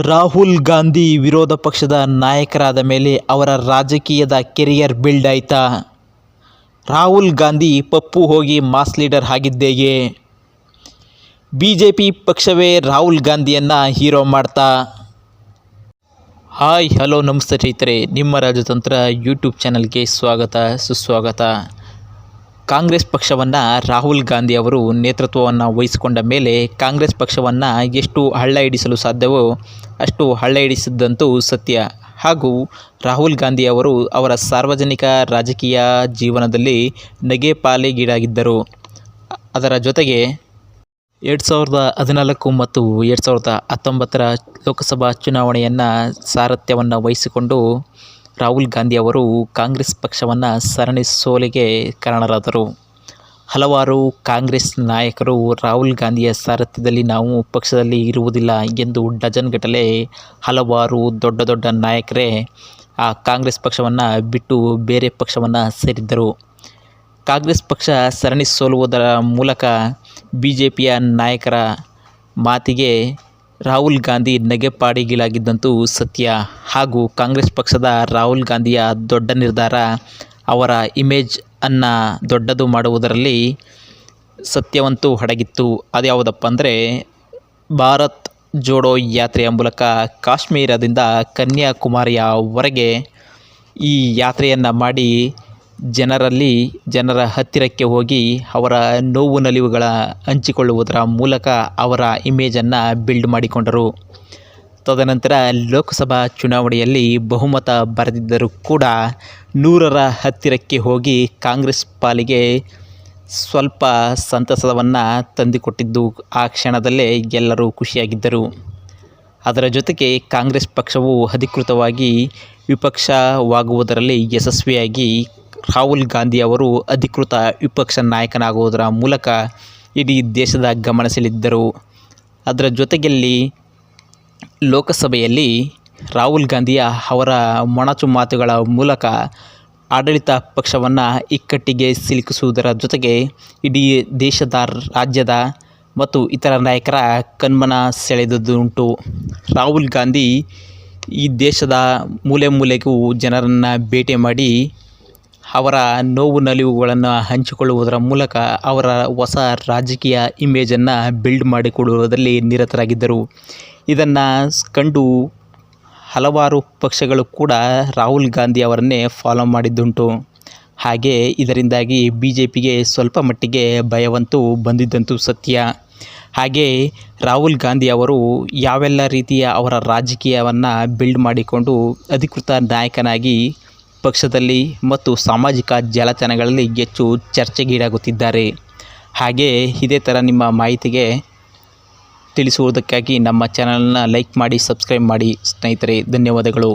ರಾಹುಲ್ ಗಾಂಧಿ ವಿರೋಧ ಪಕ್ಷದ ನಾಯಕರಾದ ಮೇಲೆ ಅವರ ರಾಜಕೀಯದ ಕೆರಿಯರ್ ಬಿಲ್ಡ್ ಆಯ್ತಾ? ರಾಹುಲ್ ಗಾಂಧಿ ಪಪ್ಪು ಹೋಗಿ ಮಾಸ್ ಲೀಡರ್ ಆಗಿದ್ದೇಗೆ? ಬಿ ಜೆ ಪಿ ಪಕ್ಷವೇ ರಾಹುಲ್ ಗಾಂಧಿಯನ್ನು ಹೀರೋ ಮಾಡ್ತಾ? ಹಾಯ್, ಹಲೋ, ನಮಸ್ತೆ ಸ್ನೇಹಿತರೆ. ನಿಮ್ಮ ರಾಜತಂತ್ರ ಯೂಟ್ಯೂಬ್ ಚಾನಲ್ಗೆ ಸ್ವಾಗತ, ಸುಸ್ವಾಗತ. ಕಾಂಗ್ರೆಸ್ ಪಕ್ಷವನ್ನು ರಾಹುಲ್ ಗಾಂಧಿ ಅವರು ನೇತೃತ್ವವನ್ನು ವಹಿಸಿಕೊಂಡ ಮೇಲೆ ಕಾಂಗ್ರೆಸ್ ಪಕ್ಷವನ್ನು ಎಷ್ಟು ಹಳ್ಳ ಹಿಡಿಸಲು ಸಾಧ್ಯವೋ ಅಷ್ಟು ಹಳ್ಳ ಹಿಡಿಸಿದ್ದಂತೂ ಸತ್ಯ. ಹಾಗೂ ರಾಹುಲ್ ಗಾಂಧಿ ಅವರು ಅವರ ಸಾರ್ವಜನಿಕ ರಾಜಕೀಯ ಜೀವನದಲ್ಲಿ ನಗೆ ಪಾಲಿಗೀಡಾಗಿದ್ದರು ಅದರ ಜೊತೆಗೆ ಎರಡು ಸಾವಿರದ ಹದಿನಾಲ್ಕು ಮತ್ತು ಎರಡು ಸಾವಿರದ ಹತ್ತೊಂಬತ್ತರ ಲೋಕಸಭಾ ಚುನಾವಣೆಯನ್ನು ಸಾರಥ್ಯವನ್ನು ವಹಿಸಿಕೊಂಡು ರಾಹುಲ್ ಗಾಂಧಿ ಅವರು ಕಾಂಗ್ರೆಸ್ ಪಕ್ಷವನ್ನು ಸರಣಿ ಸೋಲಿಗೆ ಕಾರಣರಾದರು. ಹಲವಾರು ಕಾಂಗ್ರೆಸ್ ನಾಯಕರು ರಾಹುಲ್ ಗಾಂಧಿಯ ಸಾರಥ್ಯದಲ್ಲಿ ನಾವು ಪಕ್ಷದಲ್ಲಿ ಇರುವುದಿಲ್ಲ ಎಂದು ಡಜನ್ ಗಟ್ಟಲೆ ಹಲವಾರು ದೊಡ್ಡ ದೊಡ್ಡ ನಾಯಕರೇ ಆ ಕಾಂಗ್ರೆಸ್ ಪಕ್ಷವನ್ನು ಬಿಟ್ಟು ಬೇರೆ ಪಕ್ಷವನ್ನು ಸೇರಿದ್ದರು. ಕಾಂಗ್ರೆಸ್ ಪಕ್ಷ ಸರಣಿ ಸೋಲುವುದರ ಮೂಲಕ ಬಿ ಜೆ ನಾಯಕರ ಮಾತಿಗೆ ರಾಹುಲ್ ಗಾಂಧಿ ನಗೆಪಾಡಿಗೀಡಾಗಿದ್ದಂತೂ ಸತ್ಯ. ಹಾಗೂ ಕಾಂಗ್ರೆಸ್ ಪಕ್ಷದ ರಾಹುಲ್ ಗಾಂಧಿಯ ದೊಡ್ಡ ನಿರ್ಧಾರ ಅವರ ಇಮೇಜ್ ಅನ್ನು ದೊಡ್ಡದು ಮಾಡುವುದರಲ್ಲಿ ಸತ್ಯವಂತೂ ಅಡಗಿತ್ತು ಅದ್ಯಾವುದಪ್ಪ ಅಂದರೆ, ಭಾರತ್ ಜೋಡೋ ಯಾತ್ರೆಯ ಮೂಲಕ ಕಾಶ್ಮೀರದಿಂದ ಕನ್ಯಾಕುಮಾರಿಯವರೆಗೆ ಈ ಯಾತ್ರೆಯನ್ನು ಮಾಡಿ ಜನರಲ್ಲಿ ಜನರ ಹತ್ತಿರಕ್ಕೆ ಹೋಗಿ ಅವರ ನೋವು ನಲಿವುಗಳ ಹಂಚಿಕೊಳ್ಳುವುದರ ಮೂಲಕ ಅವರ ಇಮೇಜನ್ನು ಬಿಲ್ಡ್ ಮಾಡಿಕೊಂಡರು. ತದನಂತರ ಲೋಕಸಭಾ ಚುನಾವಣೆಯಲ್ಲಿ ಬಹುಮತ ಬರೆದಿದ್ದರೂ ಕೂಡ ನೂರರ ಹತ್ತಿರಕ್ಕೆ ಹೋಗಿ ಕಾಂಗ್ರೆಸ್ ಪಾಲಿಗೆ ಸ್ವಲ್ಪ ಸಂತಸವನ್ನು ತಂದುಕೊಟ್ಟಿದ್ದು ಆ ಕ್ಷಣದಲ್ಲೇ ಎಲ್ಲರೂ ಖುಷಿಯಾಗಿದ್ದರು. ಅದರ ಜೊತೆಗೆ ಕಾಂಗ್ರೆಸ್ ಪಕ್ಷವು ಅಧಿಕೃತವಾಗಿ ವಿಪಕ್ಷವಾಗುವುದರಲ್ಲಿ ಯಶಸ್ವಿಯಾಗಿ ರಾಹುಲ್ ಗಾಂಧಿ ಅವರು ಅಧಿಕೃತ ವಿಪಕ್ಷ ನಾಯಕನಾಗುವುದರ ಮೂಲಕ ಇಡೀ ದೇಶದ ಗಮನ ಸೆಳೆದಿದ್ದರು. ಅದರ ಜೊತೆಯಲ್ಲಿ ಲೋಕಸಭೆಯಲ್ಲಿ ರಾಹುಲ್ ಗಾಂಧಿಯ ಅವರ ಮೊಣಚು ಮಾತುಗಳ ಮೂಲಕ ಆಡಳಿತ ಪಕ್ಷವನ್ನು ಇಕ್ಕಟ್ಟಿಗೆ ಸಿಲುಕಿಸುವುದರ ಜೊತೆಗೆ ಇಡೀ ದೇಶದ ರಾಜ್ಯದ ಮತ್ತು ಇತರ ನಾಯಕರ ಕಣ್ಮನ ಸೆಳೆದದ್ದುಂಟು. ರಾಹುಲ್ ಗಾಂಧಿ ಈ ದೇಶದ ಮೂಲೆ ಮೂಲೆಗೂ ಜನರನ್ನು ಭೇಟಿ ಮಾಡಿ ಅವರ ನೋವು ನಲಿವುಗಳನ್ನು ಹಂಚಿಕೊಳ್ಳುವುದರ ಮೂಲಕ ಅವರ ಹೊಸ ರಾಜಕೀಯ ಇಮೇಜನ್ನು ಬಿಲ್ಡ್ ಮಾಡಿಕೊಡುವುದರಲ್ಲಿ ನಿರತರಾಗಿದ್ದರು. ಇದನ್ನು ಕಂಡು ಹಲವಾರು ಪಕ್ಷಗಳು ಕೂಡ ರಾಹುಲ್ ಗಾಂಧಿ ಅವರನ್ನೇ ಫಾಲೋ ಮಾಡಿದ್ದುಂಟು. ಹಾಗೆ ಇದರಿಂದಾಗಿ ಬಿ ಜೆ ಪಿಗೆ ಸ್ವಲ್ಪ ಮಟ್ಟಿಗೆ ಭಯವಂತೂ ಬಂದಿದ್ದಂತೂ ಸತ್ಯ. ಹಾಗೆ ರಾಹುಲ್ ಗಾಂಧಿ ಅವರು ಯಾವೆಲ್ಲ ರೀತಿಯ ಅವರ ರಾಜಕೀಯವನ್ನು ಬಿಲ್ಡ್ ಮಾಡಿಕೊಂಡು ಅಧಿಕೃತ ನಾಯಕನಾಗಿ ಪಕ್ಷದಲ್ಲಿ ಮತ್ತು ಸಾಮಾಜಿಕ ಜಾಲತಾಣಗಳಲ್ಲಿ ಹೆಚ್ಚು ಚರ್ಚೆಗೀಡಾಗುತ್ತಿದ್ದಾರೆ. ಹಾಗೆಯೇ ಇದೇ ಥರ ನಿಮ್ಮ ಮಾಹಿತಿಗೆ ತಿಳಿಸುವುದಕ್ಕಾಗಿ ನಮ್ಮ ಚಾನಲನ್ನು ಲೈಕ್ ಮಾಡಿ ಸಬ್ಸ್ಕ್ರೈಬ್ ಮಾಡಿ ಸ್ನೇಹಿತರೆ, ಧನ್ಯವಾದಗಳು.